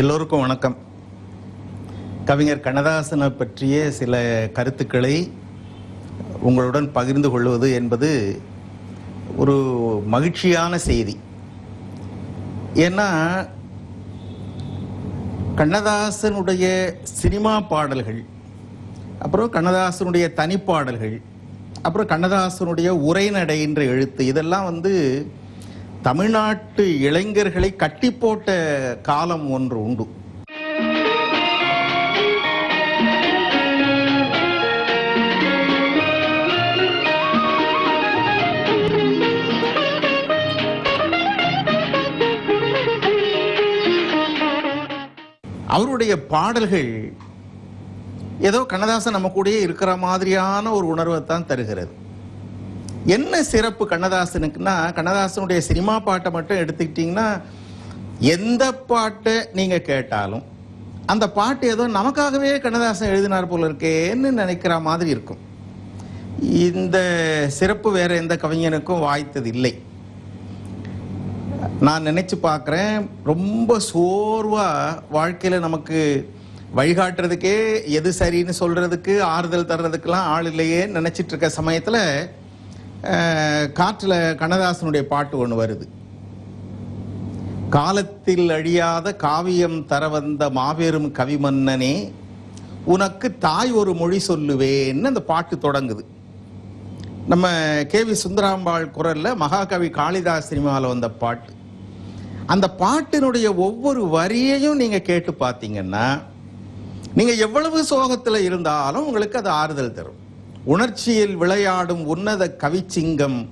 எல்லோருக்கும் வணக்கம். கவிஞர் கண்ணதாசனை பற்றிய சில கருத்துக்களை உங்களுடன் பகிர்ந்து கொள்வது என்பது ஒரு மகிழ்ச்சியான செய்தி. ஏன்னா கண்ணதாசனுடைய சினிமா பாடல்கள் அப்புறம் கண்ணதாசனுடைய தனிப்பாடல்கள் அப்புறம் கண்ணதாசனுடைய உரைநடை என்ற எழுத்து இதெல்லாம் வந்து தமிழ்நாட்டு இளைஞர்களை கட்டி போட்ட காலம் ஒன்று உண்டு. அவருடைய பாடல்கள் ஏதோ கண்ணதாசன் நம்ம கூடயே இருக்கிற மாதிரியான ஒரு உணர்வை தான் தருகிறது. என்ன சிறப்பு கண்ணதாசனுக்குன்னா கண்ணதாசனுடைய சினிமா பாட்டை மட்டும் எடுத்துக்கிட்டிங்கன்னா எந்த பாட்டை நீங்கள் கேட்டாலும் அந்த பாட்டு ஏதோ நமக்காகவே கண்ணதாசன் எழுதினார் போல இருக்கேன்னு நினைக்கிற மாதிரி இருக்கும். இந்த சிறப்பு வேற எந்த கவிஞனுக்கும் வாய்த்தது இல்லை. நான் நினைச்சு பார்க்குறேன் ரொம்ப சோர்வா வாழ்க்கையில் நமக்கு வழிகாட்டுறதுக்கே எது சரின்னு சொல்றதுக்கு ஆறுதல் தர்றதுக்கெல்லாம் ஆள் இல்லையே நினைச்சிட்டு இருக்க சமயத்தில் காற்றில் கண்ணதாசனுடைய பாட்டு ஒன்று வருது. காலத்தில் அழியாத காவியம் தர வந்த மாபெரும் கவிமன்னனே உனக்கு தாய் ஒரு மொழி சொல்லுவேன்னு அந்த பாட்டு தொடங்குது. நம்ம கே வி சுந்தராம்பாள் குரல்ல மகாகவி காளிதாஸ் சினிமாவில் வந்த பாட்டு. அந்த பாட்டினுடைய ஒவ்வொரு வரியையும் நீங்க கேட்டு பார்த்தீங்கன்னா நீங்க எவ்வளவு சோகத்தில் இருந்தாலும் உங்களுக்கு அது ஆறுதல் தரும். உணர்ச்சியில் விளையாடும் உன்னத கவிச்சிங்கம்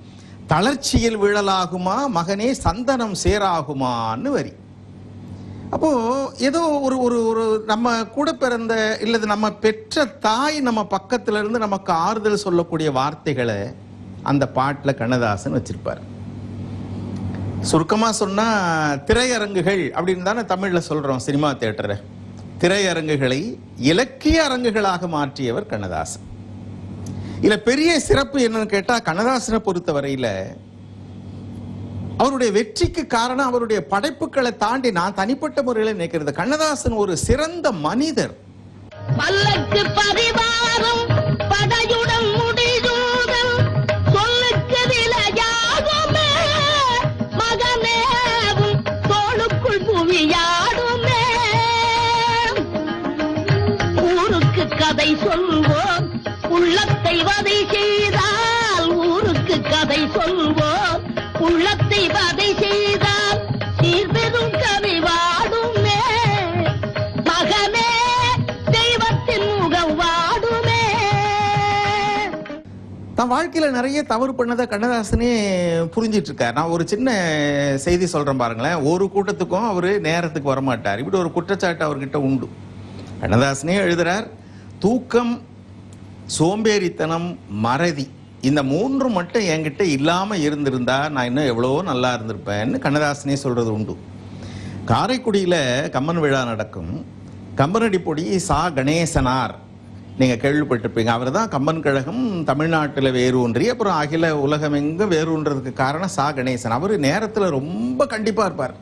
தளர்ச்சியில் விழலாகுமா மகனே சந்தனம் சேராகுமான்னு வரி. அப்போ ஏதோ ஒரு ஒரு ஒரு நம்ம கூட பிறந்த இல்லது நம்ம பெற்ற தாய் நம்ம பக்கத்துல இருந்து நமக்கு ஆறுதல் சொல்லக்கூடிய வார்த்தைகளை அந்த பாட்டில் கண்ணதாசன் வச்சிருப்பார். சுருக்கமாக சொன்னா திரையரங்குகள் அப்படின்னு தானே தமிழில் சொல்றோம் சினிமா தேட்டரை திரையரங்குகளை இலக்கிய அரங்குகளாக மாற்றியவர் கண்ணதாசன். இதுல பெரிய சிறப்பு என்னன்னு கேட்டா கண்ணதாசனை பொறுத்த வரையில அவருடைய வெற்றிக்கு காரணம் அவருடைய படைப்புகளை தாண்டி நான் தனிப்பட்ட முறையில் நினைக்கிறது. கண்ணதாசன் ஒரு சிறந்த மனிதர். பல்லக்கு பரிவாரம் செய்தால் ஊருக்கு கதை சொல்வோம். உள்ளத்தை வதை செய்தால் சீர்பெரும் கவி வாடுமே. மகனே தெய்வத்தின் முகம் வாடுமே. தன் வாழ்க்கையில நிறைய தவறு பண்ணதை கண்ணதாசனே புரிஞ்சிட்டு இருக்கார் நான் ஒரு சின்ன செய்தி சொல்றேன் பாருங்களேன். ஒரு கூட்டத்துக்கும் அவரு நேரத்துக்கு வரமாட்டார். இப்படி ஒரு குற்றச்சாட்டு அவர்கிட்ட உண்டு. கண்ணதாசனே எழுதுறார் தூக்கம் சோம்பேறித்தனம் மறதி. இந்த மூன்று மட்டும் என்கிட்ட இல்லாமல் இருந்திருந்தா நான் இன்னும் எவ்வளவோ நல்லா இருந்திருப்பேன்னு கண்ணதாசனே சொல்கிறது உண்டு. காரைக்குடியில் கம்மன் விழா நடக்கும். கம்பனடி பொடி சா கணேசனார். நீங்கள் கேள்விப்பட்டிருப்பீங்க. அவர் தான் கம்பன் கழகம் தமிழ்நாட்டில் வேரூன்றி அப்புறம் அகில உலகமெங்கும் வேரூன்றதுக்கு காரணம் சா கணேசன். அவர் நேரத்தில் ரொம்ப கண்டிப்பாக இருப்பார்.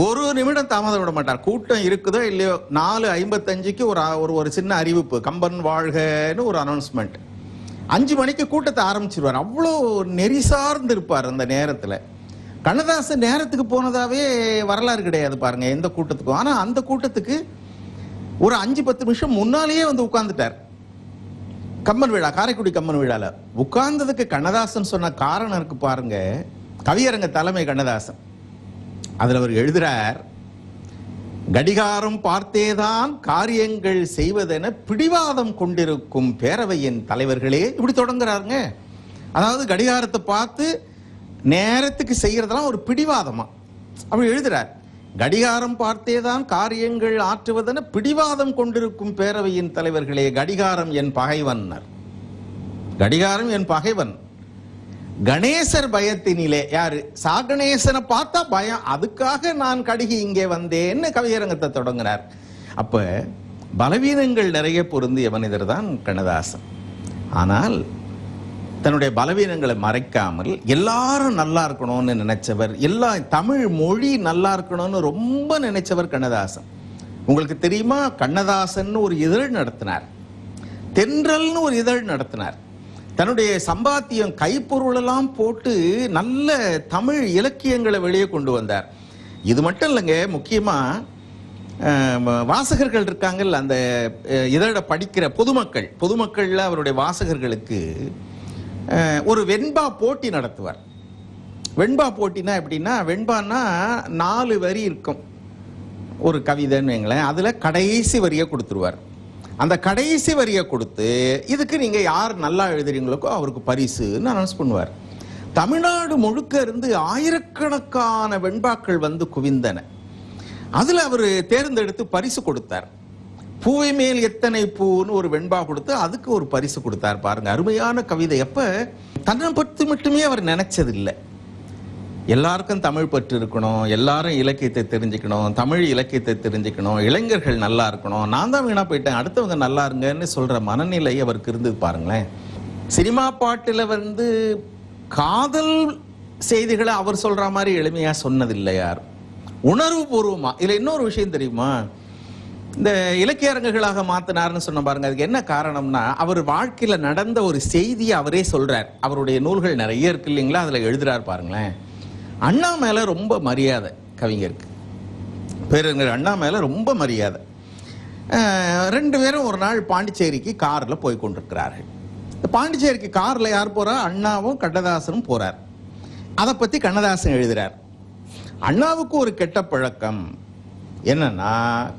ஒரு நிமிடம் தாமதம் விட மாட்டார். கூட்டம் இருக்குதோ இல்லையோ நாலு ஐம்பத்தஞ்சுக்கு ஒரு ஒரு ஒரு சின்ன அறிவிப்பு. கம்பன் வாழ்கன்னு ஒரு அனௌன்ஸ்மெண்ட் அஞ்சு மணிக்கு கூட்டத்தை ஆரம்பிச்சிருவார். அவ்வளோ நெறி சார்ந்து இருப்பார் அந்த நேரத்தில். கண்ணதாசன் நேரத்துக்கு போனதாவே வரலாறு கிடையாது பாருங்க எந்த கூட்டத்துக்கும். ஆனால் அந்த கூட்டத்துக்கு ஒரு அஞ்சு பத்து நிமிஷம் முன்னாலேயே வந்து உட்காந்துட்டார் கம்மன் விழா காரைக்குடி கம்மன் விழாவில் உட்கார்ந்ததுக்கு கண்ணதாசன் சொன்ன காரணம் இருக்கு பாருங்க. கவியரங்க தலைமை கண்ணதாசன். அதில் அவர் எழுதுறார் கடிகாரம் பார்த்தேதான் காரியங்கள் செய்வதென பிடிவாதம் கொண்டிருக்கும் பேரவையின் தலைவர்களே இப்படி தொடங்குறாருங்க. அதாவது கடிகாரத்தை பார்த்து நேரத்துக்கு செய்கிறதெல்லாம் ஒரு பிடிவாதமா? அப்படி எழுதுறார் கடிகாரம் பார்த்தேதான் காரியங்கள் ஆற்றுவதென பிடிவாதம் கொண்டிருக்கும் பேரவையின் தலைவர்களே கடிகாரம் என் பகைவன்னர். கடிகாரம் என் பகைவன். கணேசர் பயத்தினிலே யாரு? சா கணேசனை பார்த்தா பயம். அதுக்காக நான் கடுகி இங்கே வந்தேன்னு கவியரங்கத்தை தொடங்கினார் அப்ப பலவீனங்கள் நிறைய பொருந்திய மனிதர் தான் கண்ணதாசன். ஆனால் தன்னுடைய பலவீனங்களை மறைக்காமல் எல்லாரும் நல்லா இருக்கணும்னு நினைச்சவர் எல்லா தமிழ் மொழி நல்லா இருக்கணும்னு ரொம்ப நினைச்சவர் கண்ணதாசன். உங்களுக்கு தெரியுமா? கண்ணதாசன் ஒரு இதழ் நடத்தினார். தென்றல்னு ஒரு இதழ் நடத்தினார். தன்னுடைய சம்பாத்தியம் கைப்பொருளெல்லாம் போட்டு நல்ல தமிழ் இலக்கியங்களை வெளியே கொண்டு வந்தார். இது மட்டும் இல்லைங்க முக்கியமாக வாசகர்கள் இருக்காங்கல்ல அந்த இதோட படிக்கிற பொதுமக்கள். பொதுமக்களில் அவருடைய வாசகர்களுக்கு ஒரு வெண்பா போட்டி நடத்துவார். வெண்பா போட்டினா எப்படின்னா வெண்பான்னா நாலு வரி இருக்கும். ஒரு கவிதைன்னு வைங்களேன் அதில் கடைசி வரியை கொடுத்துருவார். அந்த கடைசி வரியை கொடுத்து இதுக்கு நீங்கள் யார் நல்லா எழுதுறீங்களுக்கோ அவருக்கு பரிசுன்னு அனௌன்ஸ் பண்ணுவார். தமிழ்நாடு முழுக்க இருந்து ஆயிரக்கணக்கான வெண்பாக்கள் வந்து குவிந்தன. அதில் அவர் தேர்ந்தெடுத்து பரிசு கொடுத்தார். பூவை மேல் எத்தனை பூன்னு ஒரு வெண்பா கொடுத்து அதுக்கு ஒரு பரிசு கொடுத்தார் பாருங்க. அருமையான கவிதை. எப்ப தன்னை பற்றி மட்டுமே அவர் நினைச்சதில்லை. எல்லாருக்கும் தமிழ் பற்று இருக்கணும் எல்லாரும் இலக்கியத்தை தெரிஞ்சுக்கணும் தமிழ் இலக்கியத்தை தெரிஞ்சுக்கணும் இளைஞர்கள் நல்லா இருக்கணும். நான் தான் வீணாக போயிட்டேன். அடுத்தவங்க நல்லா இருங்கன்னு சொல்கிற மனநிலை அவருக்கு இருந்தது பாருங்களேன். சினிமா பாட்டில் வந்து காதல் செய்திகளை அவர் சொல்கிற மாதிரி எளிமையாக சொன்னதில்லை யார்? உணர்வு பூர்வமாக இதில் இன்னொரு விஷயம் தெரியுமா? இந்த இலக்கிய அரங்குகளாக மாத்தினார்னு சொன்ன பாருங்க. அதுக்கு என்ன காரணம்னா அவர் வாழ்க்கையில் நடந்த ஒரு செய்தியை அவரே சொல்றார். அவருடைய நூல்கள் நிறைய இருக்கு இல்லைங்களா? அதில் எழுதுறார் பாருங்களேன். அண்ணா மேல ரொம்ப மரியாதை கவிஞருக்கு. பேரறிஞர் அண்ணா மேல ரொம்ப மரியாதை. ரெண்டு பேரும் ஒரு நாள் பாண்டிச்சேரிக்கு கார்ல போய் கொண்டிருக்கிறார்கள். பாண்டிச்சேரிக்கு கார்ல யார் போறா? அண்ணாவும் கண்ணதாசனும் போறார். அதை பத்தி கண்ணதாசன் எழுதுறார். அண்ணாவுக்கு ஒரு கெட்ட பழக்கம் என்னன்னா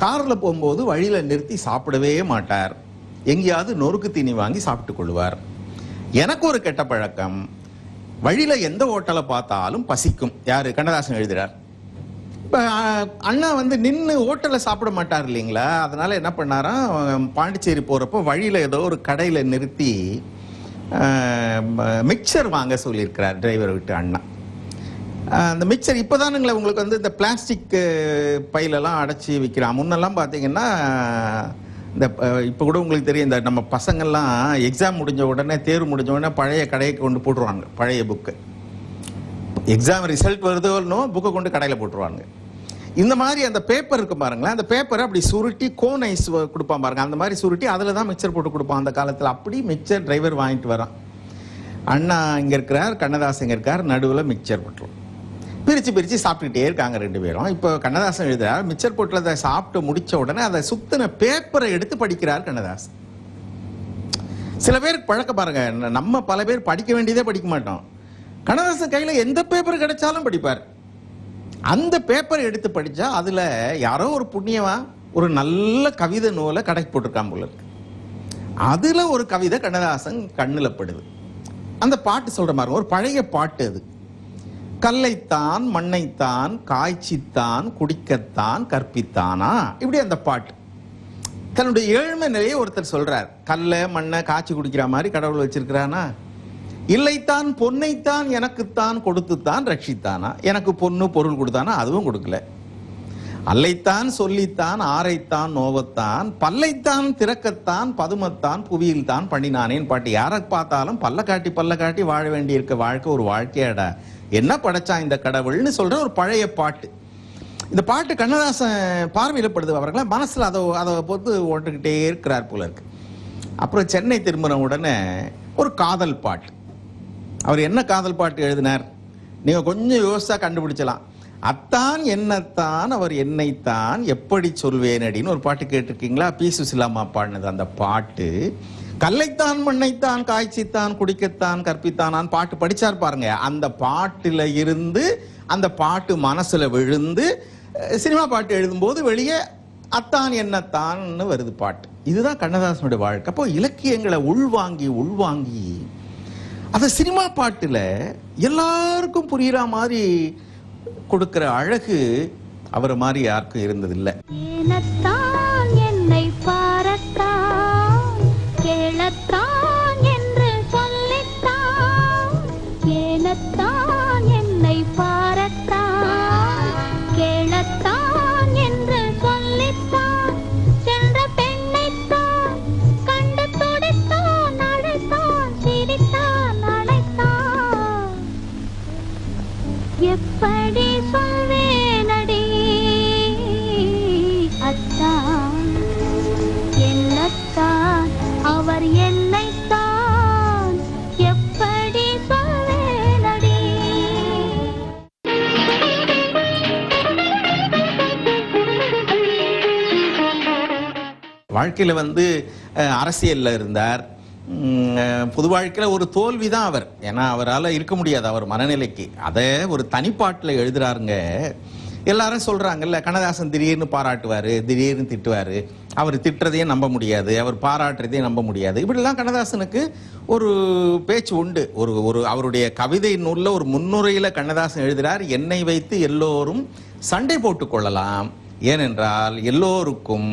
கார்ல போகும்போது வழியில நிறுத்தி சாப்பிடவே மாட்டார். எங்கேயாவது நொறுக்கு தீனி வாங்கி சாப்பிட்டு கொள்வார். எனக்கு ஒரு கெட்ட பழக்கம் வழியில எந்த ஹோட்டலை பார்த்தாலும் பசிக்கும். யாரு? கண்ணதாசன் எழுதுறார். இப்போ அண்ணா வந்து நின்று ஹோட்டலில் சாப்பிட மாட்டார் இல்லைங்களா? அதனால என்ன பண்ணாரா பாண்டிச்சேரி போகிறப்ப வழியில் ஏதோ ஒரு கடையில் நிறுத்தி மிக்சர் வாங்க சொல்லியிருக்கிறார் டிரைவர் விட்டு அண்ணா. அந்த மிக்சர் இப்போதானுங்களே உங்களுக்கு வந்து இந்த பிளாஸ்டிக் பையிலெல்லாம் அடைச்சி விற்கிறான். முன்னெல்லாம் பார்த்தீங்கன்னா இந்த இப்போ கூட உங்களுக்கு தெரியும் இந்த நம்ம பசங்கள்லாம் எக்ஸாம் முடிஞ்ச உடனே தேர்வு முடிஞ்ச உடனே பழைய கடையை கொண்டு போட்டுருவாங்க பழைய புக்கு எக்ஸாம் ரிசல்ட் வருதோன்னு புக்கை கொண்டு கடையில் போட்டுருவாங்க. இந்த மாதிரி அந்த பேப்பர் இருக்கு பாருங்களேன் அந்த பேப்பரை அப்படி சுருட்டி கோன் ஐஸ் கொடுப்பான் பாருங்க அந்த மாதிரி சுருட்டி அதில் தான் மிக்சர் போட்டு கொடுப்பான். அந்த காலத்தில் அப்படி மிக்சர் டிரைவர் வாங்கிட்டு வரான். அண்ணா இங்கே இருக்கிறார் கண்ணதாஸ் இங்கே இருக்கார் நடுவில் மிக்சர் போட்டுருவோம் பிரித்து பிரித்து சாப்பிட்டுக்கிட்டே இருக்காங்க ரெண்டு பேரும். இப்போ கண்ணதாசன் எழுதுறார் போட்டில் அதை சாப்பிட்டு முடித்த உடனே அதை சுத்தின பேப்பரை எடுத்து படிக்கிறார் கண்ணதாசன். சில பேருக்கு பழக்க பாருங்க நம்ம பல பேர் படிக்க வேண்டியதே படிக்க மாட்டோம். கண்ணதாசன் கையில் எந்த பேப்பர் கிடைச்சாலும் படிப்பார். அந்த பேப்பரை எடுத்து படித்தா அதில் யாரோ ஒரு புண்ணியமாக ஒரு நல்ல கவிதை நூலை கடைக்கு போட்டிருக்கான் போல இருக்கு. அதில் ஒரு கவிதை கண்ணதாசன் கண்ணில் படுது. அந்த பாட்டு சொல்கிற மாதிரி ஒரு பழைய பாட்டு அது. கல்லைத்தான் மண்ணைத்தான் காய்ச்சித்தான் குடிக்கத்தான் கற்பித்தானா? இப்படி அந்த பாட்டு. தன்னுடைய ஏழ்மை நிலையை ஒருத்தர் சொல்றார். கல்லை மண்ணை காய்ச்சி குடிக்கிற மாதிரி கடவுள் வச்சிருக்கிறானா? இல்லைத்தான் பொன்னைத்தான் எனக்குத்தான் கொடுத்துத்தான் ரட்சித்தானா? எனக்கு பொண்ணு பொருள் கொடுத்தானா? அதுவும் கொடுக்கல. அல்லைத்தான் சொல்லித்தான் ஆரைத்தான் நோவத்தான் பல்லைத்தான் திறக்கத்தான் பதுமத்தான் புவியில் தான் பண்ணினானேன்னு பாட்டு. யாரை பார்த்தாலும் பல்ல காட்டி பல்ல காட்டி வாழ வேண்டியிருக்க வாழ்க்கை ஒரு வாழ்க்கையாடா. என்ன படைச்சான் இந்த கடவுள்னு சொல்ற ஒரு பழைய பாட்டு. இந்த பாட்டு கண்ணதாசன் பார்வையிடப்படுது அவர்களா மனசில் அதை அதை பொறுத்து ஓட்டுக்கிட்டே இருக்கிறார் போல இருக்கு. அப்புறம் சென்னை திரும்பின உடனே ஒரு காதல் பாட்டு. அவர் என்ன காதல் பாட்டு எழுதினார்? நீங்கள் கொஞ்சம் யோசிச்சா கண்டுபிடிச்சலாம். அத்தான் என்னத்தான் அவர் என்னைத்தான் எப்படி சொல்வேன் அப்படின்னு ஒரு பாட்டு கேட்டிருக்கீங்களா? பி சுசிலாமா பாடினது அந்த பாட்டு. கல்லைத்தான் மண்ணைத்தான் காய்ச்சித்தான் குடிக்கத்தான் கற்பித்தானான் பாட்டு படிச்சார் பாருங்க. அந்த பாட்டுல இருந்து அந்த பாட்டு மனசுல விழுந்து சினிமா பாட்டு எழுதும்போது வெளியே அத்தான் என்னத்தான்னு வருது பாட்டு. இதுதான் கண்ணதாசனுடைய வாழ்க்கை. அப்போ இலக்கியங்களை உள்வாங்கி உள்வாங்கி அந்த சினிமா பாட்டுல எல்லாருக்கும் புரியுற மாதிரி கொடுக்கிற அழகு அவரை மாதிரி யாருக்கும் இருந்ததில்லை. வாழ்க்கையில் வந்து அரசியலில் இருந்தார். பொது வாழ்க்கையில் ஒரு தோல்வி தான் அவர். ஏன்னா அவரால் இருக்க முடியாது அவர் மனநிலைக்கு. அதை ஒரு தனிப்பாட்டில் எழுதுறாருங்க. எல்லாரும் சொல்கிறாங்கல்ல கண்ணதாசன் திடீர்னு பாராட்டுவார் திடீர்னு திட்டுவார். அவர் திட்டுறதையும் நம்ப முடியாது அவர் பாராட்டுறதையும் நம்ப முடியாது. இப்படிலாம் கண்ணதாசனுக்கு ஒரு பேச்சு உண்டு. ஒரு ஒரு அவருடைய கவிதை நூல்ல ஒரு முன்னுரையில் கண்ணதாசன் எழுதுகிறார் என்னை வைத்து எல்லோரும் சண்டை போட்டுக்கொள்ளலாம் ஏனென்றால் எல்லோருக்கும்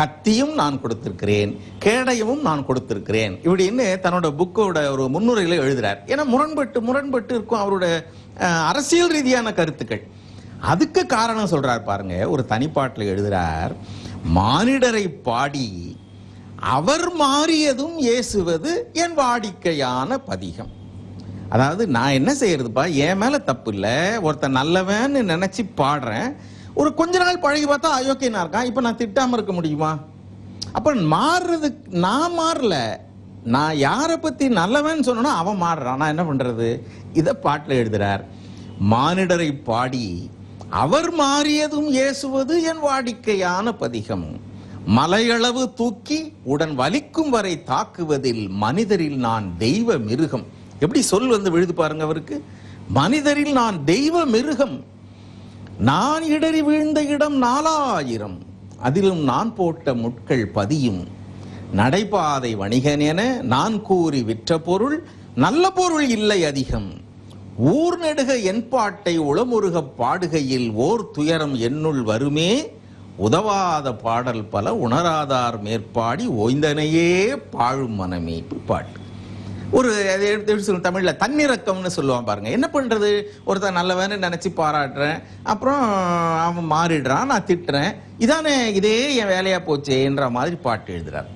கத்தியும் நான் கொடுத்திருக்கிறேன் கேடயமும் நான் கொடுத்திருக்கிறேன். இப்படின்னு தன்னோட புக்கோட ஒரு முன்னுரையில எழுதுறார். ஏன்னா முரண்பட்டு முரண்பட்டு இருக்கும் அவரோட அரசியல் ரீதியான கருத்துக்கள். அதுக்கு காரணம் சொல்றார் பாருங்க ஒரு தனிப்பாட்டில் எழுதுறார் மானிடரை பாடி அவர் மாறியதும் ஏசுவது என் வாடிக்கையான பதிகம். அதாவது நான் என்ன செய்யறதுப்பா என் மேல தப்பு இல்லை ஒருத்தன் நல்லவன்னு நினைச்சு பாடுறேன் ஒரு கொஞ்ச நாள் பழகி பார்த்தா அயோக்கியனா இருக்கான். இப்ப நான் திட்டாம இருக்க முடியுமா? அப்ப மாறுறது நான் மாறல. நான் யாரை பத்தி நல்லவன் சொன்னா அவன் மாறுறான். நான் என்ன பண்றது? இத பாட்டுல எழுதுறார் மானிடரை பாடி அவர் மாறியதும் ஏசுவது என் வாடிக்கையான பதிகம். மலையளவு தூக்கி உடன் வலிக்கும் வரை தாக்குவதில் மனிதரில் நான் தெய்வ மிருகம். எப்படி சொல் வந்து விழுது பாருங்க அவருக்கு. மனிதரில் நான் தெய்வ மிருகம். நான் இடறி வீழ்ந்த இடம் நாலாயிரம். அதிலும் நான் போட்ட முட்கள் பதியும். நடைபாதை வணிகன் என நான் கூறி விற்ற பொருள் நல்ல பொருள் இல்லை அதிகம். ஊர் நெடுக என்பாட்டை உளமுருக பாடுகையில் ஓர் துயரம் என்னுள் வருமே. உதவாத பாடல் பல உணராதார் மேற்பாடி ஓய்ந்தனையே பாழும் மனமே. பாட்டு ஒரு எடுத்து எப்படி தமிழில் தன்னிறக்கம்னு சொல்லுவான் பாருங்க. என்ன பண்ணுறது ஒருத்தன் நல்லவன்னு நினச்சி பாராட்டுறேன். அப்புறம் அவன் மாறிடுறான் நான் திட்டுறேன். இதானே இதே என் வேலையாக போச்சேன்ற மாதிரி பாட்டு எழுதுறார்.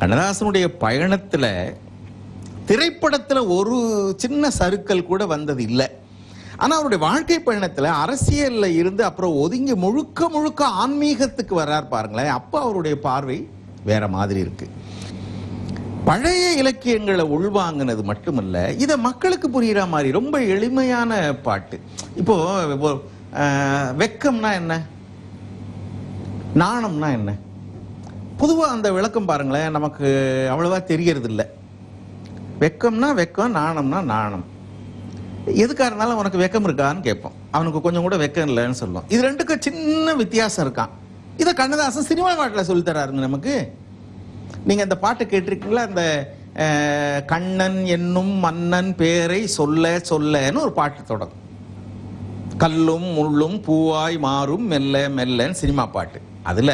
கண்ணதாசனுடைய பயணத்தில் திரைப்படத்தில் ஒரு சின்ன சருக்கள் கூட வந்தது இல்லை. ஆனால் அவருடைய வாழ்க்கை பயணத்தில் அரசியலில் இருந்து அப்புறம் ஒதுங்கி முழுக்க முழுக்க ஆன்மீகத்துக்கு வர்றார் பாருங்களேன். அப்போ அவருடைய பார்வை வேற மாதிரி இருக்குது பழைய இலக்கியங்களை உள்வாங்கினது மட்டுமல்ல இதை மக்களுக்கு புரியுற மாதிரி ரொம்ப எளிமையான பாட்டு. இப்போ வெக்கம்னா என்ன? நாணம்னா என்ன? பொதுவாக அந்த விளக்கம் பாருங்களேன் நமக்கு அவ்வளவா தெரியறது இல்லை வெக்கம்னா வெக்கம் நாணம்னா நாணம். எதுக்காக இருந்தாலும் உனக்கு வெக்கம் இருக்கான்னு கேட்போம். அவனுக்கு கொஞ்சம் கூட வெக்கம் இல்லைன்னு சொல்லுவோம் இது ரெண்டுக்கும் சின்ன வித்தியாசம் இருக்கான். இதை கண்ணதாசன் சினிமா பாட்டில் சொல்லித்தராருங்க நமக்கு. நீங்க அந்த பாட்டு கேட்டிருக்கீங்களா? அந்த கண்ணன் என்னும் மன்னன் பேரை சொல்ல சொல்லன்னு ஒரு பாட்டு தொடங்கும். கல்லும் முள்ளும் பூவாய் மாறும் மெல்ல மெல்லன்னு சினிமா பாட்டு. அதுல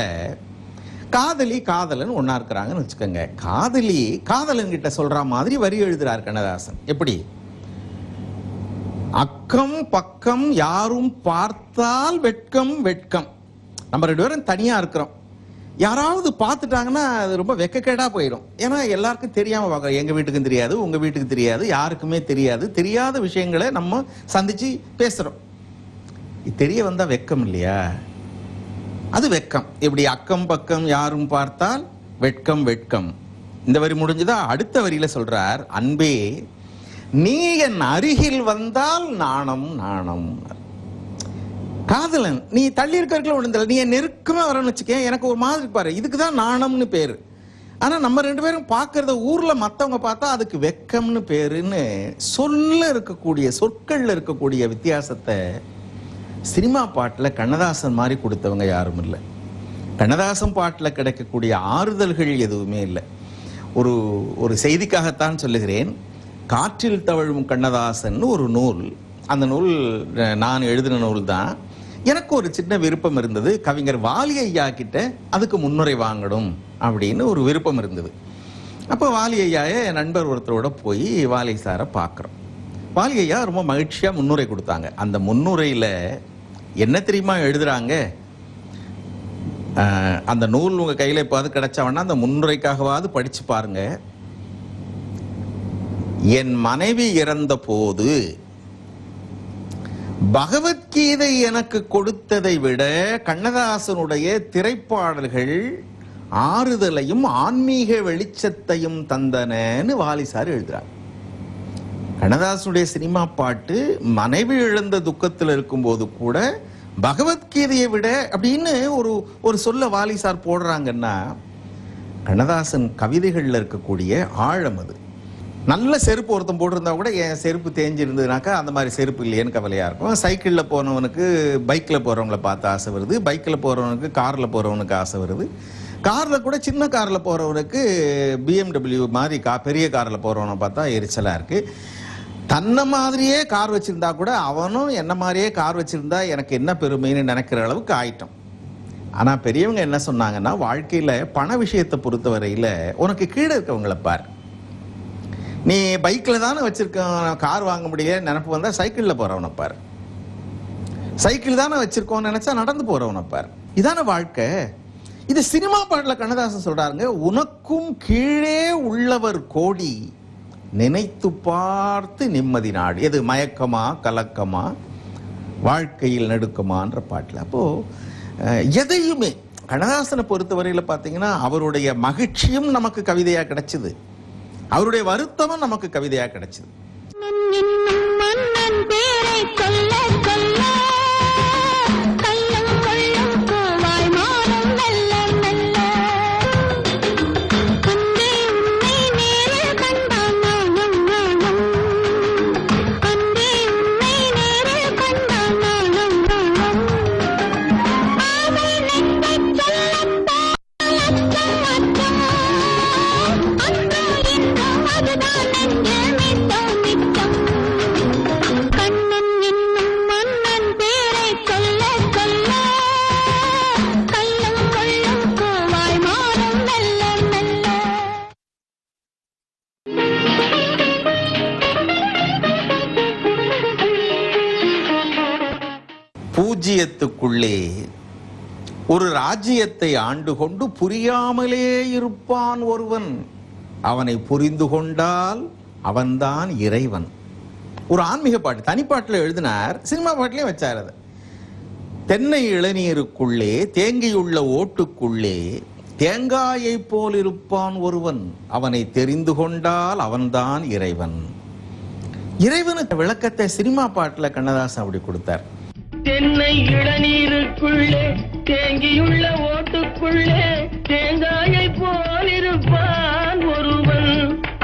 காதலி காதலன் ஒன்றா இருக்கிறாங்கன்னு வச்சுக்கோங்க. காதலி காதலன் கிட்ட சொல்ற மாதிரி வரி எழுதுறார் கண்ணதாசன். எப்படி? அக்கம் பக்கம் யாரும் பார்த்தால் வெட்கம் வெட்கம். நம்ம ரெண்டு பேரும் தனியா இருக்கிறோம். யாராவது பார்த்துட்டாங்கன்னா அது ரொம்ப வெக்கக்கேடாக போயிடும். ஏன்னா எல்லாருக்கும் தெரியாமல் பார்க்குறோம். எங்கள் வீட்டுக்கும் தெரியாது உங்கள் வீட்டுக்கு தெரியாது யாருக்குமே தெரியாது. தெரியாத விஷயங்களை நம்ம சந்தித்து பேசுகிறோம் தெரிய வந்தால் வெக்கம் இல்லையா? அது வெக்கம். இப்படி அக்கம் பக்கம் யாரும் பார்த்தால் வெட்கம் வெட்கம். இந்த வரி முடிஞ்சுதா? அடுத்த வரியில் சொல்கிறார் அன்பே நீ என் அருகில் வந்தால் நாணம் நாணம். காதலன் நீ தள்ளி இருக்கிறதுல ஒண்ணு நீ நெருக்கமாக நெருக்கமா வரணும்னு வச்சுக்க எனக்கு ஒரு மாதிரி பாரு. இதுக்கு தான் நாணம்னு பேரு. ஆனா நம்ம ரெண்டு பேரும் பார்க்குறத ஊர்ல மத்தவங்க பார்த்தா அதுக்கு வெக்கம்னு பேருன்னு சொல்ல இருக்கக்கூடிய சொற்கள்ல இருக்கக்கூடிய வித்தியாசத்தை சினிமா பாட்டுல கண்ணதாசன் மாதிரி கொடுத்தவங்க யாரும் இல்லை. கண்ணதாசன் பாட்டுல கிடைக்கக்கூடிய ஆறுதல்கள் எதுவுமே இல்லை. ஒரு ஒரு செய்திக்காகத்தான் சொல்லுகிறேன். காற்றில் தவழும் கண்ணதாசன் ஒரு நூல். அந்த நூல் நான் எழுதின நூல் தான் எனக்கு ஒரு சின்ன விருப்பம் இருந்தது. கவிஞர் வாலி ஐயா கிட்ட அதுக்கு முன்னுரை வாங்கணும் அப்படின்னு ஒரு விருப்பம் இருந்தது. அப்போ வாலி ஐயாவை நண்பர் ஒருத்தரோட போய் வாலி சாரை பார்க்குறோம் வாலி ஐயா ரொம்ப மகிழ்ச்சியாக முன்னுரை கொடுத்தாங்க. அந்த முன்னுரையில் என்ன தெரியுமா எழுதுறாங்க? அந்த நூல் உங்கள் கையில் எப்பாவது கிடைச்சவனா அந்த முன்னுரைக்காகவாவது படித்து பாருங்க. என் மனைவி இறந்த போது பகவத்கீதை எனக்கு கொடுத்ததை விட கண்ணதாசனுடைய திரைப்பாடல்கள் ஆறுதலையும் ஆன்மீக வெளிச்சத்தையும் தந்தனன்னு வாலிசார் எழுதுறார். கண்ணதாசனுடைய சினிமா பாட்டு மனைவி இழந்த துக்கத்தில் இருக்கும்போது கூட பகவத்கீதையை விட அப்படின்னு ஒரு ஒரு சொல்ல வாலிசார் போடுறாங்கன்னா கண்ணதாசன் கவிதைகளில் இருக்கக்கூடிய ஆழம் அது. நல்ல செருப்பு ஒருத்தன் போட்டிருந்தா கூட என் செருப்பு தேஞ்சிருந்ததுனாக்கா அந்த மாதிரி செருப்பு இல்லையேன்னு கவலையாக இருக்கும். சைக்கிளில் போனவனுக்கு பைக்கில் போகிறவங்கள பார்த்து ஆசை வருது. பைக்கில் போகிறவனுக்கு காரில் போகிறவனுக்கு ஆசை வருது. காரில் கூட சின்ன காரில் போகிறவனுக்கு பிஎம்டபிள்யூ மாதிரி கா பெரிய காரில் போகிறவனை பார்த்தா எரிச்சலாக இருக்குது தன்னை மாதிரியே கார் வச்சுருந்தா கூட அவனும் என்ன மாதிரியே கார் வச்சுருந்தா எனக்கு என்ன பெருமைன்னு நினைக்கிற அளவுக்கு ஆயிட்டோம் ஆனால் பெரியவங்க என்ன சொன்னாங்கன்னா வாழ்க்கையில் பண விஷயத்தை பொறுத்தவரையில் உனக்கு கீழே இருக்கவங்கள பார். நீ பைக்கில் தானே வச்சிருக்க கார் வாங்க முடியல நினப்பு வந்தால் சைக்கிளில் போகிறவனை பார். சைக்கிள் தானே வச்சிருக்கோம்னு நினச்சா நடந்து போகிறவனை பார். இதான வாழ்க்கை. இது சினிமா பாட்டில் கண்ணதாசன் சொல்கிறாருங்க உனக்கும் கீழே உள்ளவர் கோடி நினைத்து பார்த்து நிம்மதி நாடு. எது மயக்கமா கலக்கமா வாழ்க்கையில் நடுக்கமான்ற பாட்டில். அப்போது எதையுமே கண்ணதாசனை பொறுத்தவரையில் பார்த்தீங்கன்னா அவருடைய மகிழ்ச்சியும் நமக்கு கவிதையாக கிடச்சிது. அவருடைய வருத்தமும் நமக்கு கவிதையாக கிடைச்சது. ஒரு ஆண்டு கொண்டு புரியாமலே இருப்பான் ஒருவன். அவனை புரிந்து கொண்டால் அவன்தான் இறைவன். ஒரு ஆன்மீக பாட்டு தனிப்பாட்டில் எழுதினார் சினிமா பாட்டிலையும் வச்சார் அது. தென்னை இளநீருக்குள்ளே தேங்கியுள்ள ஓட்டுக்குள்ளே தேங்காயைப் போல் இருப்பான் ஒருவன். அவனை தெரிந்து கொண்டால் அவன்தான் இறைவன். இறைவனுக்கு விளக்கத்தை சினிமா பாட்டில் கண்ணதாசன் அப்படி கொடுத்தார். தென்னை இளநீருக்குள்ளே தேங்கியுள்ள ஓட்டுக்குள்ளே தேங்காயை போலிருப்பான் ஒருவன்.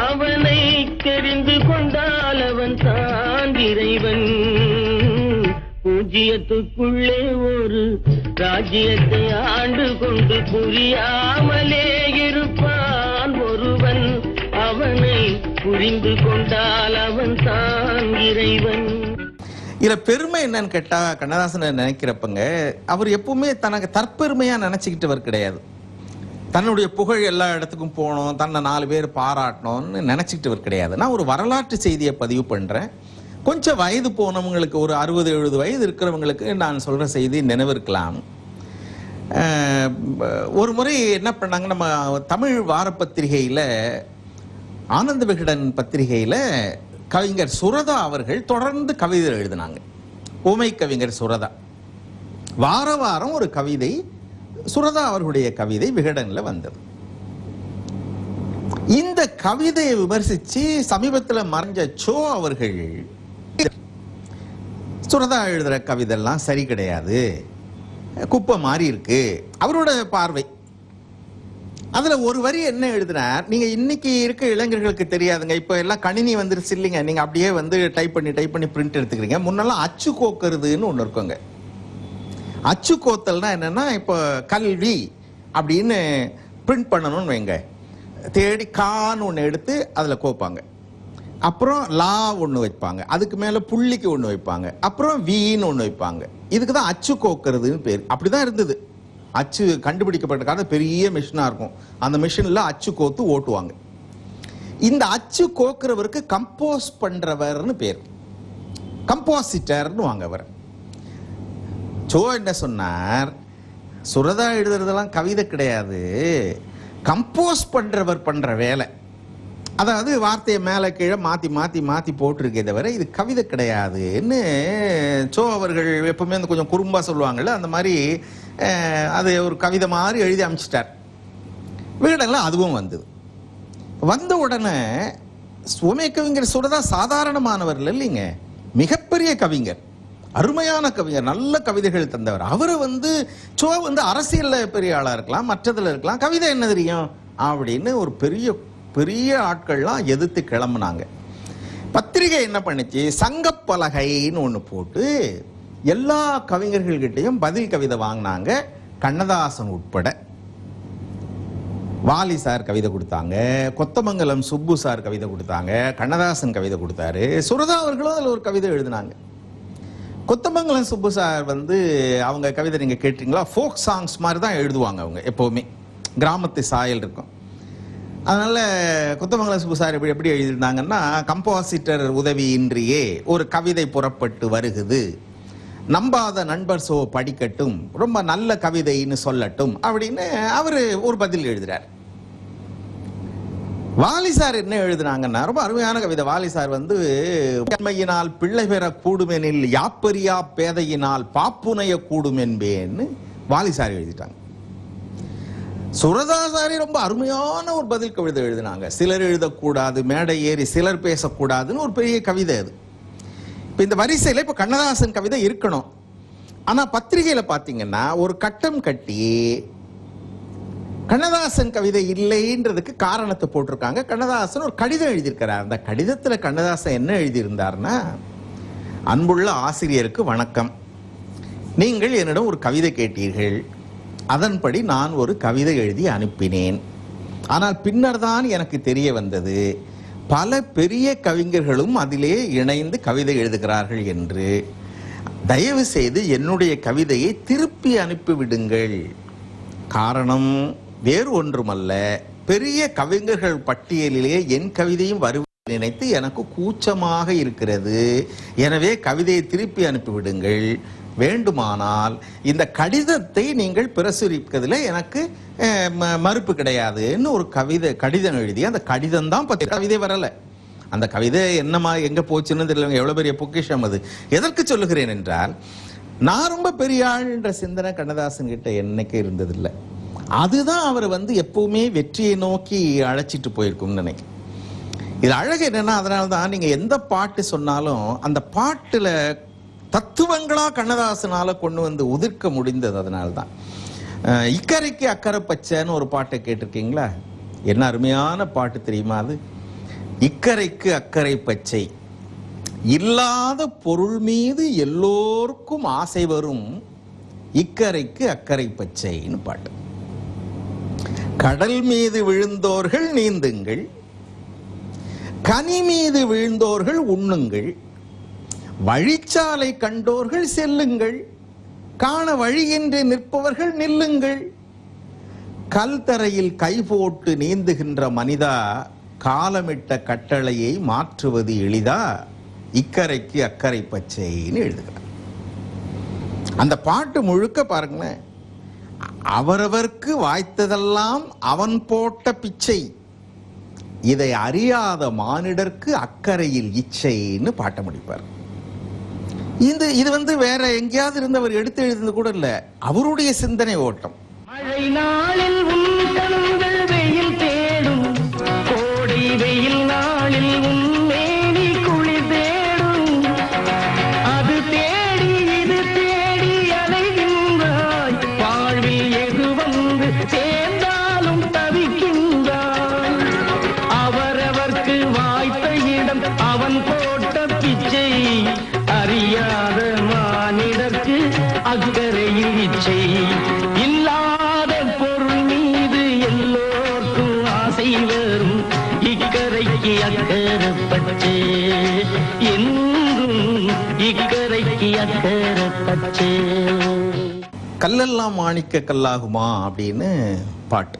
அவனை தெரிந்து கொண்டால் அவன் தான் இறைவன். பூஜ்ஜியத்துக்குள்ளே ஒரு ராஜ்யத்தை ஆண்டு கொண்டு புரியாமலே இருப்பான் ஒருவன். அவனை புரிந்து கொண்டால் அவன் தான் இறைவன். இதுல பெருமை என்னன்னு கேட்டா கண்ணதாசனை நினைக்கிறப்பங்க அவர் எப்பவுமே தனக்கு தற்பெருமையா நினைச்சுக்கிட்டவர் கிடையாது. தன்னுடைய புகழ் எல்லா இடத்துக்கும் போகணும் தன்னை நாலு பேர் பாராட்டணும்னு நினைச்சுக்கிட்டவர் கிடையாது. நான் ஒரு வரலாற்று செய்தியை பதிவு பண்றேன். கொஞ்சம் வயது போனவங்களுக்கு ஒரு அறுபது எழுபது வயது இருக்கிறவங்களுக்கு நான் சொல்ற செய்தி நினைவிருக்கலாம். ஒரு முறை என்ன பண்ணாங்க நம்ம தமிழ் வார பத்திரிகையில் ஆனந்த விகடன் பத்திரிகையில் கவிஞர் சுரதா அவர்கள் தொடர்ந்து கவிதை எழுதினாங்க. உமை கவிஞர் சுரதா. வார வாரம் ஒரு கவிதை சுரதா அவர்களுடைய கவிதை விகடனில் வந்தது. இந்த கவிதையை விமர்சித்து சமீபத்தில் மறைஞ்ச சோ அவர்கள் சுரதா எழுதுற கவிதெல்லாம் சரி கிடையாது. குப்பை மாறி இருக்கு. அவரோட பார்வை. அதுல ஒரு வரி என்ன எழுதினார் நீங்க இன்னைக்கு இருக்க இளைஞர்களுக்கு தெரியாதுங்க. இப்போ எல்லாம் கணினி வந்துருச்சு இல்லைங்க. நீங்க அப்படியே வந்து டைப் பண்ணி டைப் பண்ணி பிரிண்ட் எடுத்துக்கிறீங்க. முன்னெல்லாம் அச்சு கோக்கிறதுன்னு ஒன்று இருக்குங்க. அச்சு கோத்தல்னா என்னன்னா இப்போ கல்வி அப்படின்னு பிரிண்ட் பண்ணணும்னு வைங்க. தேடி கான்னு ஒன்று எடுத்து அதில் கோப்பாங்க. அப்புறம் லா ஒன்று வைப்பாங்க. அதுக்கு மேலே புள்ளிக்கு ஒன்று வைப்பாங்க. அப்புறம் வீன்னு ஒன்று வைப்பாங்க. இதுக்கு தான் அச்சு கோக்கிறதுன்னு பேர். அப்படி தான் இருந்தது. அச்சு கண்டுபிடிக்கப்பட்ட காலம் பெரிய மிஷினாக இருக்கும். அந்த மிஷினில் அச்சு கோத்து ஓட்டுவாங்க. இந்த அச்சு கோக்குறவருக்கு கம்போஸ் பண்ணுறவர்னு பேர். கம்போசிட்டர்னு வாங்க அவர். சோ என்ன சொன்னார்? சுரதா எழுதுறதெல்லாம் கவிதை கிடையாது. கம்போஸ் பண்ணுறவர் பண்ணுற வேலை. அதாவது வார்த்தையை மேலே கீழே மாற்றி மாற்றி மாற்றி போட்டிருக்கே தவிர இது கவிதை கிடையாதுன்னு சோ அவர்கள் எப்பவுமே அந்த கொஞ்சம் குறும்பா சொல்லுவாங்கல்ல அந்த மாதிரி அது ஒரு கவிதை மாதிரி எழுதி அமைச்சிட்டார். வீடெல்லாம் அதுவும் வந்தது. வந்த உடனே சுவமே கவிஞர் சுரதா சாதாரணமானவர் இல்லைங்க. மிகப்பெரிய கவிஞர் அருமையான கவிஞர் நல்ல கவிதைகள் தந்தவர். அவரை வந்து சோ வந்து அரசியலில் பெரிய ஆளா இருக்கலாம் மற்றதுல இருக்கலாம் கவிதை என்ன தெரியும்? அப்படின்னு ஒரு பெரிய பெரிய ஆட்கள்லாம் எதிர்த்து கிளம்புனாங்க. பத்திரிகை என்ன பண்ணுச்சு? சங்கப்பலகைன்னு ஒன்று போட்டு எல்லா கவிஞர்கள்கிட்டையும் பதில் கவிதை வாங்கினாங்க. கண்ணதாசன் உட்பட. வாலி சார் கவிதை கொடுத்தாங்க. கொத்தமங்கலம் சுப்பு சார் கவிதை கொடுத்தாங்க. கண்ணதாசன் கவிதை கொடுத்தாரு. சுரதா அவர்களும் அதில் ஒரு கவிதை எழுதினாங்க. கொத்தமங்கலம் சுப்பு சார் வந்து அவங்க கவிதை நீங்கள் கேட்டீங்களா? ஃபோக் சாங்ஸ் மாதிரி தான் எழுதுவாங்க அவங்க எப்போவுமே. கிராமத்து சாயல் இருக்கும். அதனால கொத்தமங்கலம் சார் எப்படி எப்படி எழுதியிருந்தாங்கன்னா கம்போசிட்டர் உதவியின்றியே ஒரு கவிதை புறப்பட்டு வருகுது. நம்பாத நண்பர் சோ படிக்கட்டும் ரொம்ப நல்ல கவிதைன்னு சொல்லட்டும் அப்படின்னு அவர் ஒரு பதில் எழுதுறார். வாலி சார் என்ன எழுதுனாங்கன்னா ரொம்ப அருமையான கவிதை. வாலி சார் வந்து உண்மையினால் பிள்ளை பெற கூடுமெனில் யாப்பரியா பேதையினால் பாப்புனைய கூடும் என்பேன்னு வாலி சார் எழுதிட்டாங்க. சுரதாசாரி ரொம்ப அருமையான ஒரு பதில் கவிதை எழுதினாங்க. சிலர் எழுதக்கூடாது மேடை ஏறி சிலர் பேசக்கூடாதுன்னு ஒரு பெரிய கவிதை அது. இப்போ இந்த வரிசையில் இப்போ கண்ணதாசன் கவிதை இருக்கணும். ஆனா பத்திரிகையில பாத்தீங்கன்னா ஒரு கட்டம் கட்டி கண்ணதாசன் கவிதை இல்லைன்றதுக்கு காரணத்தை போட்டிருக்காங்க. கண்ணதாசன் ஒரு கடிதம் எழுதியிருக்கிறார். அந்த கடிதத்துல கண்ணதாசன் என்ன எழுதியிருந்தார்னா அன்புள்ள ஆசிரியருக்கு வணக்கம். நீங்கள் என்னிடம் ஒரு கவிதை கேட்டீர்கள். அதன்படி நான் ஒரு கவிதை எழுதி அனுப்பினேன். ஆனால் பின்னர் தான் எனக்கு தெரிய வந்தது பல பெரிய கவிஞர்களும் அதிலே இணைந்து கவிதை எழுதுகிறார்கள் என்று. தயவு செய்து என்னுடைய கவிதையை திருப்பி அனுப்பிவிடுங்கள் காரணம் வேறு ஒன்றுமல்ல. பெரிய கவிஞர்கள் பட்டியலிலே என் கவிதையும் வருவதை நினைத்து எனக்கு கூச்சமாக இருக்கிறது. எனவே கவிதையை திருப்பி அனுப்பிவிடுங்கள் வேண்டுமானால் இந்த கடிதத்தை நீங்கள் பிரசுரிப்பதில் எனக்கு ம- மறுப்பு கிடையாதுன்னு ஒரு கவிதை கடிதம் எழுதி அந்த கடிதம் தான் பத்தி கவிதை வரலை. அந்த கவிதை என்னமா எங்க போச்சுன்னு தெரியல எவ்வளவு பெரிய பொக்கிஷம் அது. எதற்கு சொல்லுகிறேன் என்றால் நான் ரொம்ப பெரிய ஆள்ன்ற சிந்தனை கண்ணதாசன் கிட்ட என்னைக்கு இருந்ததில்லை. அதுதான் அவர் வந்து எப்பவுமே வெற்றியை நோக்கி அழைச்சிட்டு போயிருக்கும்னு நினைக்கிறேன். இது அழகு என்னன்னா அதனால தான் நீங்க எந்த பாட்டு சொன்னாலும் அந்த பாட்டுல தத்துவங்களா கண்ணதாசனால கொண்டு வந்து உதிர்க்க முடிந்தது அதனால்தான். இக்கரைக்கு அக்கறை பச்சைன்னு ஒரு பாட்டை கேட்டிருக்கீங்களா? என்ன அருமையான பாட்டு தெரியுமா அது? இக்கரைக்கு அக்கறை பச்சை. இல்லாத பொருள் மீது எல்லோருக்கும் ஆசை வரும் இக்கரைக்கு அக்கறை பச்சைன்னு பாட்டு. கடல் மீது விழுந்தோர்கள் நீந்துங்கள் கனி மீது விழுந்தோர்கள் உண்ணுங்கள் வழிச்சாலை கண்டோர்கள் செல்லுங்கள். காண வழியின்றி நிற்பவர்கள் நில்லுங்கள். கல்தரையில் கை போட்டு நீந்துகின்ற மனிதா காலமிட்ட கட்டளையை மாற்றுவது எளிதா? இக்கரைக்கு அக்கறை பச்சைன்னு எழுதுகிறார். அந்த பாட்டு முழுக்க பாருங்களேன். அவரவர்க்கு வாய்த்ததெல்லாம் அவன் போட்ட பிச்சை. இதை அறியாத மானிடர்க்கு அக்கறையில் இச்சைன்னு பாட்ட முடிப்பார். இந்த இது வந்து வேற எங்கேயாவது இருந்தவர் எடுத்து எழுதுனது கூட இல்ல. அவருடைய சிந்தனை ஓட்டம். மழை நாளில் கல்லெல்லாம் மாணிக்க கல்லாகுமா அப்படின்னு பாட்டு.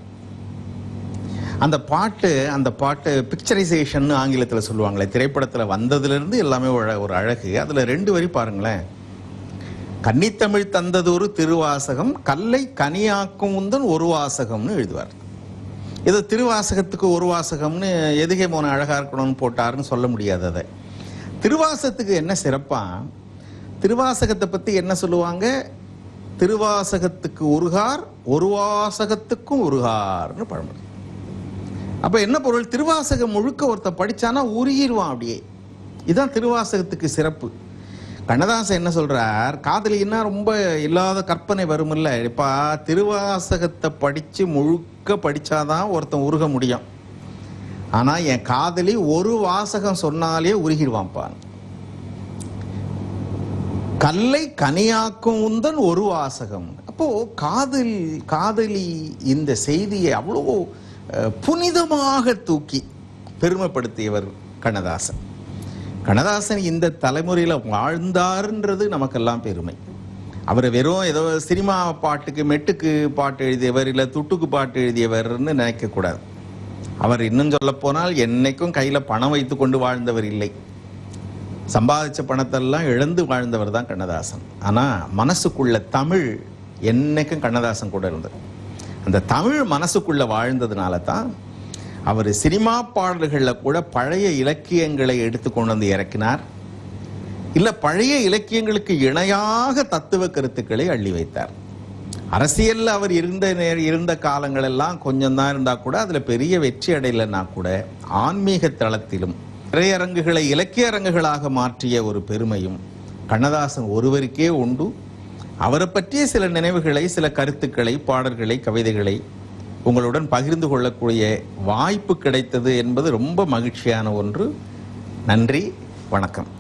அந்த பாட்டு அந்த பாட்டு பிக்சரைசேஷன் ஆங்கிலத்தில் சொல்லுவாங்களே திரைப்படத்தில் வந்ததுலேருந்து எல்லாமே ஒரு ஒரு அழகு. அதில் ரெண்டு வரி பாருங்களேன். கன்னித்தமிழ் தந்ததொரு திருவாசகம் கல்லை கனியாக்கும் உந்தன் ஒரு வாசகம்னு எழுதுவார். இது திருவாசகத்துக்கு ஒரு வாசகம்னு எதுகை மோன அழகாக இருக்கணும்னு போட்டாருன்னு சொல்ல முடியாது அதை. திருவாசகத்துக்கு என்ன சிறப்பாக திருவாசகத்தை பற்றி என்ன சொல்லுவாங்க? திருவாசகத்துக்கு ஒருகார் ஒரு வாசகத்துக்கும் ஒருகார்னு பழமொழி. அப்ப என்ன பொருள்? திருவாசகம் முழுக்க ஒருத்தன் படிச்சானா உருகிடுவான் அப்படியே. இதுதான் திருவாசகத்துக்கு சிறப்பு. கண்ணதாசன் என்ன சொல்றார்? காதலின்னா ரொம்ப இல்லாத கற்பனை வருமில்ல. இப்ப திருவாசகத்தை படிச்சு முழுக்க படிச்சாதான் ஒருத்தன் உருக முடியும். ஆனா என் காதலி ஒரு வாசகம் சொன்னாலே உருகிடுவான்ப்பான் கல்லை கனியாக்கும் உந்தன் ஒரு வாசகம். அப்போ காதல் காதலி இந்த செய்தியை அவ்வளோ புனிதமாக தூக்கி பெருமைப்படுத்தியவர் கண்ணதாசன். கண்ணதாசன் இந்த தலைமுறையில் வாழ்ந்தார்ன்றது நமக்கெல்லாம் பெருமை. அவர் வெறும் ஏதோ சினிமா பாட்டுக்கு மெட்டுக்கு பாட்டு எழுதியவர் இல்லை துட்டுக்கு பாட்டு எழுதியவர்னு நினைக்கக்கூடாது. அவர் இன்னும் சொல்ல போனால் என்னைக்கும் கையில் பணம் வைத்து கொண்டு வாழ்ந்தவர் இல்லை. சம்பாதிச்ச பணத்தெல்லாம் இழந்து வாழ்ந்தவர் தான் கண்ணதாசன். ஆனால் மனசுக்குள்ள தமிழ் என்னைக்கும் கண்ணதாசன் கூட இருந்தது. அந்த தமிழ் மனசுக்குள்ள வாழ்ந்ததுனால தான் அவர் சினிமா பாடல்களில் கூட பழைய இலக்கியங்களை எடுத்து கொண்டு வந்து இறக்கினார். இல்லை பழைய இலக்கியங்களுக்கு இணையாக தத்துவ கருத்துக்களை அள்ளி வைத்தார். அரசியலில் அவர் இருந்த நேர் இருந்த காலங்களெல்லாம் கொஞ்சம் தான் இருந்தால் கூட அதில் பெரிய வெற்றி அடையலைன்னா கூட ஆன்மீக தளத்திலும் திரையரங்குகளை இலக்கிய அரங்குகளாக மாற்றிய ஒரு பெருமையும் கண்ணதாசன் ஒருவருக்கே உண்டு. அவரை பற்றிய சில நினைவுகளை சில கருத்துக்களை பாடல்களை கவிதைகளை உங்களுடன் பகிர்ந்து கொள்ளக்கூடிய வாய்ப்பு கிடைத்தது என்பது ரொம்ப மகிழ்ச்சியான ஒன்று. நன்றி வணக்கம்.